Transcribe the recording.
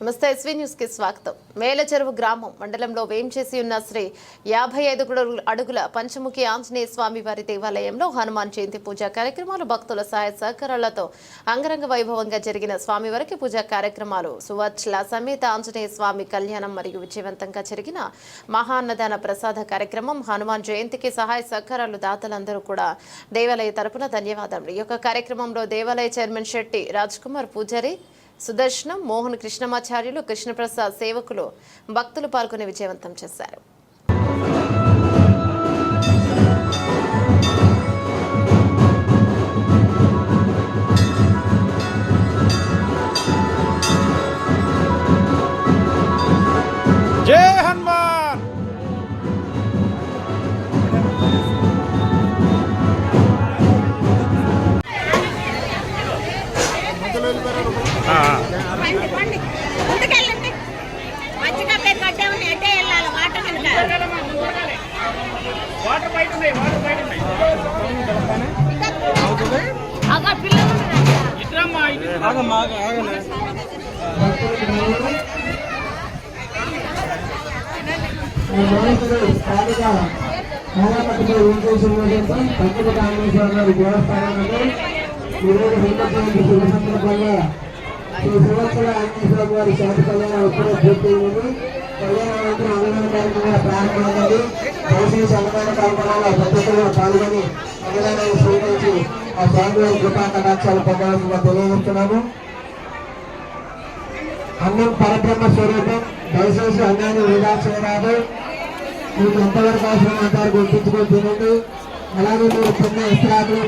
నమస్తే ఎస్వీ న్యూస్కి స్వాగతం. మేలచెరువు గ్రామం మండలంలో వేంచేసి ఉన్న శ్రీ యాభై ఐదు అడుగుల పంచముఖి ఆంజనేయ స్వామి వారి దేవాలయంలో హనుమాన్ జయంతి పూజా కార్యక్రమాలు భక్తుల సహాయ సహకారాలతో అంగరంగ వైభవంగా జరిగిన స్వామివారికి పూజా కార్యక్రమాలు సువత్ల సమేత ఆంజనేయ స్వామి కళ్యాణం మరియు విజయవంతంగా జరిగిన మహాన్నదాన ప్రసాద కార్యక్రమం హనుమాన్ జయంతికి సహాయ సహకారాలు దాతలందరూ కూడా దేవాలయ తరపున ధన్యవాదాలు ఈ యొక్క కార్యక్రమంలో దేవాలయ చైర్మన్ శెట్టి రాజ్ కుమార్ పూజారి సుదర్శనం మోహన్ కృష్ణమాచార్యులు కృష్ణప్రసాద్ సేవకులు భక్తులు పాల్గొని విజయవంతం చేశారు. జై హనుమాన్! ఆ, వాటర్ బయట ఉన్నాయి బయట ఉన్నాయి. పిల్లలు స్థానిక ఏం గారి దేవస్థానంలో ఈరోజు హిందూ జయంతి శుభ సందర్భంగా ఈ సంవత్సరం ఆంజనేశ్వర వారి శాంతి కళ్యాణం ఇప్పుడే పూర్తయింది కళ్యాణానంతరం అన్నదాన కార్యక్రమాలు ప్రారంభమైంది. దయచేసి అన్నదాన కార్యక్రమాల్లో ప్రత్యేకంగా పాల్గొని అన్నదానాన్ని స్వీకరించి ఆ స్వామివారి కృపా కటాక్షాలు పొందవలసిందిగా తెలియజేస్తున్నాము. అన్నం పరబ్రహ్మ స్వరూపం. దయచేసి అన్నాన్ని వృధా చేయరాదు. మీకు ఎంతవరకు అవసరం అంటారు గుర్తించుకొని తినండి. అలాగే మీరు తిన్న ఇస్త్రాకులు